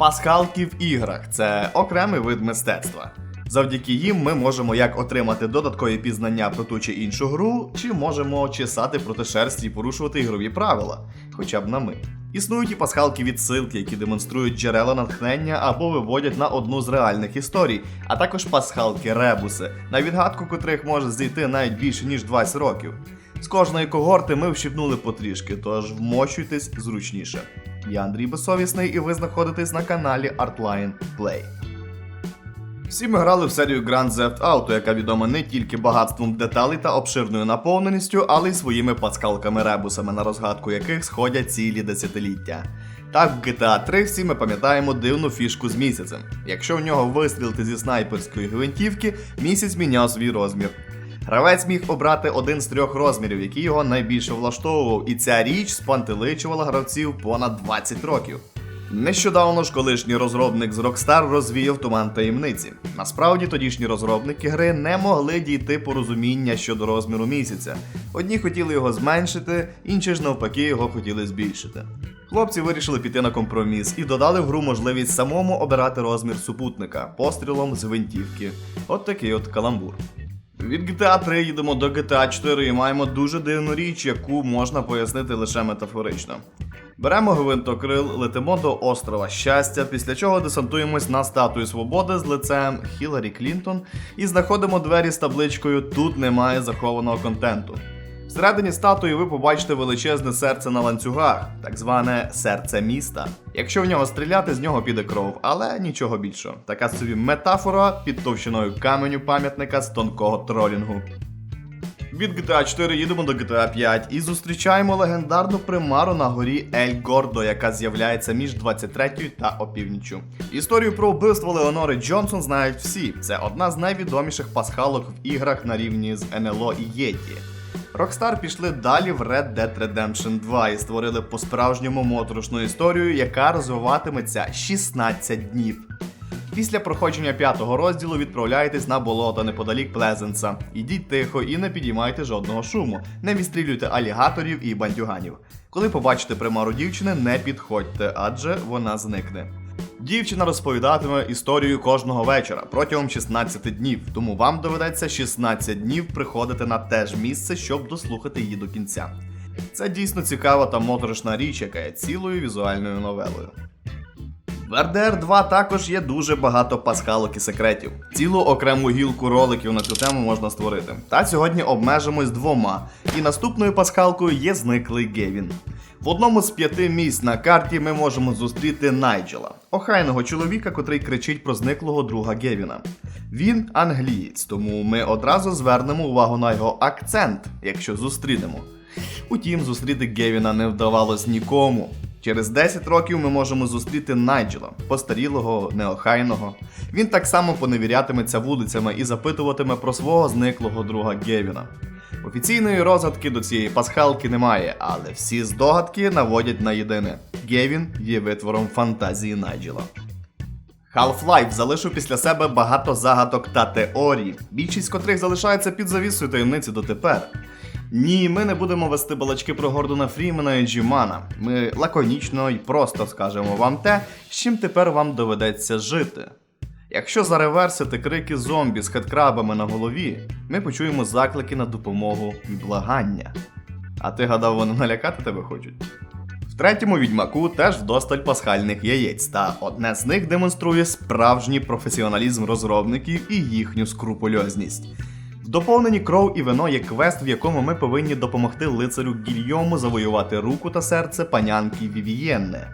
Пасхалки в іграх це окремий вид мистецтва. Завдяки їм ми можемо як отримати додаткові пізнання про ту чи іншу гру, чи можемо чесати проти шерсті і порушувати ігрові правила, хоча б на мить. Існують і пасхалки відсилки, які демонструють джерела натхнення або виводять на одну з реальних історій, а також пасхалки ребуси, на відгадку котрих може зійти навіть більше ніж 20 років. З кожної когорти ми вщипнули потрішки, тож вмочуйтесь зручніше. Я Андрій Безсовісний, і ви знаходитесь на каналі Artline Play. Всі ми грали в серію Grand Theft Auto, яка відома не тільки багатством деталей та обширною наповненістю, але й своїми паскалками-ребусами, на розгадку яких сходять цілі десятиліття. Так, в GTA 3 всі ми пам'ятаємо дивну фішку з місяцем. Якщо в нього вистрілити зі снайперської гвинтівки, місяць міняв свій розмір. Гравець міг обрати один з трьох розмірів, який його найбільше влаштовував, і ця річ спантеличувала гравців понад 20 років. Нещодавно ж колишній розробник з Rockstar розвіяв туман таємниці. Насправді тодішні розробники гри не могли дійти порозуміння щодо розміру місяця. Одні хотіли його зменшити, інші ж навпаки його хотіли збільшити. Хлопці вирішили піти на компроміс і додали в гру можливість самому обирати розмір супутника пострілом з гвинтівки. От такий от каламбур. Від GTA 3 їдемо до GTA 4 і маємо дуже дивну річ, яку можна пояснити лише метафорично. Беремо гвинтокрил, летимо до острова щастя, після чого десантуємось на статую свободи з лицем Хіларі Клінтон і знаходимо двері з табличкою Тут немає захованого контенту. Всередині статуї ви побачите величезне серце на ланцюгах, так зване серце міста. Якщо в нього стріляти, з нього піде кров, але нічого більшого. Така собі метафора під товщиною каменю пам'ятника з тонкого тролінгу. Від GTA 4 їдемо до GTA 5 і зустрічаємо легендарну примару на горі Ель Гордо, яка з'являється між 23 та опівнічю. Історію про вбивство Леонори Джонсон знають всі. Це одна з найвідоміших пасхалок в іграх на рівні з НЛО і Єті. Rockstar пішли далі в Red Dead Redemption 2 і створили по-справжньому моторошну історію, яка розвиватиметься 16 днів. Після проходження п'ятого розділу відправляєтесь на болото неподалік Плезенса. Ідіть тихо і не підіймайте жодного шуму, не відстрілюйте алігаторів і бандюганів. Коли побачите примару дівчини, не підходьте, адже вона зникне. Дівчина розповідатиме історію кожного вечора протягом 16 днів, тому вам доведеться 16 днів приходити на те ж місце, щоб дослухати її до кінця. Це дійсно цікава та моторошна річ, яка є цілою візуальною новелою. В RDR 2 також є дуже багато пасхалок і секретів. Цілу окрему гілку роликів на цю тему можна створити. Та сьогодні обмежимось двома. І наступною пасхалкою є зниклий Гевін. В одному з п'яти місць на карті ми можемо зустріти Найджела, охайного чоловіка, котрий кричить про зниклого друга Гевіна. Він англієць, тому ми одразу звернемо увагу на його акцент, якщо зустрінемо. Утім, зустріти Гевіна не вдавалось нікому. Через 10 років ми можемо зустріти Найджела, постарілого, неохайного. Він так само поневірятиметься вулицями і запитуватиме про свого зниклого друга Гевіна. Офіційної розгадки до цієї пасхалки немає, але всі здогадки наводять на єдине: Гевін є витвором фантазії Найджела. Half-Life залишив після себе багато загадок та теорій, більшість котрих залишається під завісою таємниці дотепер. Ні, ми не будемо вести балачки про Гордона Фрімена і Джімана. Ми лаконічно і просто скажемо вам те, з чим тепер вам доведеться жити. Якщо зареверсити крики зомбі з хедкрабами на голові, ми почуємо заклики на допомогу і благання. А ти гадав, вони налякати тебе хочуть? В третьому відьмаку теж вдосталь пасхальних яєць, та одне з них демонструє справжній професіоналізм розробників і їхню скрупульозність. В доповненні кров і вино є квест, в якому ми повинні допомогти лицарю Гільйому завоювати руку та серце панянки Вівієнне.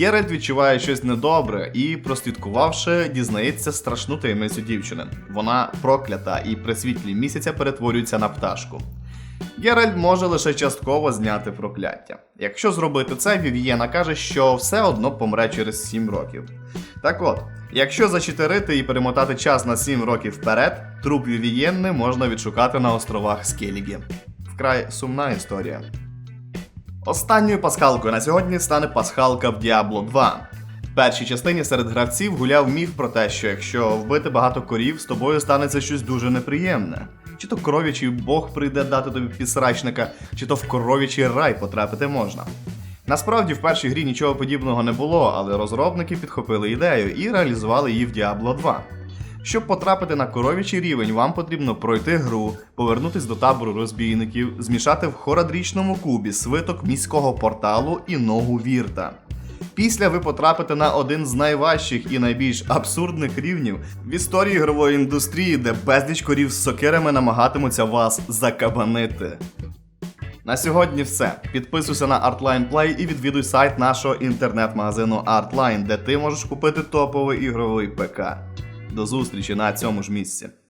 Геральт відчуває щось недобре і, прослідкувавши, дізнається страшну таємницю дівчини. Вона проклята і при світлі місяця перетворюється на пташку. Геральт може лише частково зняти прокляття. Якщо зробити це, Вів'єна каже, що все одно помре через 7 років. Так от, якщо зачитерити і перемотати час на 7 років вперед, труп Вівієнни можна відшукати на островах Скелігі. Вкрай сумна історія. Останньою пасхалкою на сьогодні стане пасхалка в Diablo 2. В першій частині серед гравців гуляв міф про те, що якщо вбити багато корів, з тобою станеться щось дуже неприємне. Чи то коров'ячий бог прийде дати тобі підсрачника, чи то в коров'ячий рай потрапити можна. Насправді в першій грі нічого подібного не було, але розробники підхопили ідею і реалізували її в Diablo 2. Щоб потрапити на коров'ячий рівень, вам потрібно пройти гру, повернутись до табору розбійників, змішати в хорадрічному кубі свиток міського порталу і ногу вірта. Після ви потрапите на один з найважчих і найбільш абсурдних рівнів в історії ігрової індустрії, де безліч корів з сокирами намагатимуться вас закабанити. На сьогодні все. Підписуйся на Artline Play і відвідуй сайт нашого інтернет-магазину Artline, де ти можеш купити топовий ігровий ПК. До зустрічі на цьому ж місці.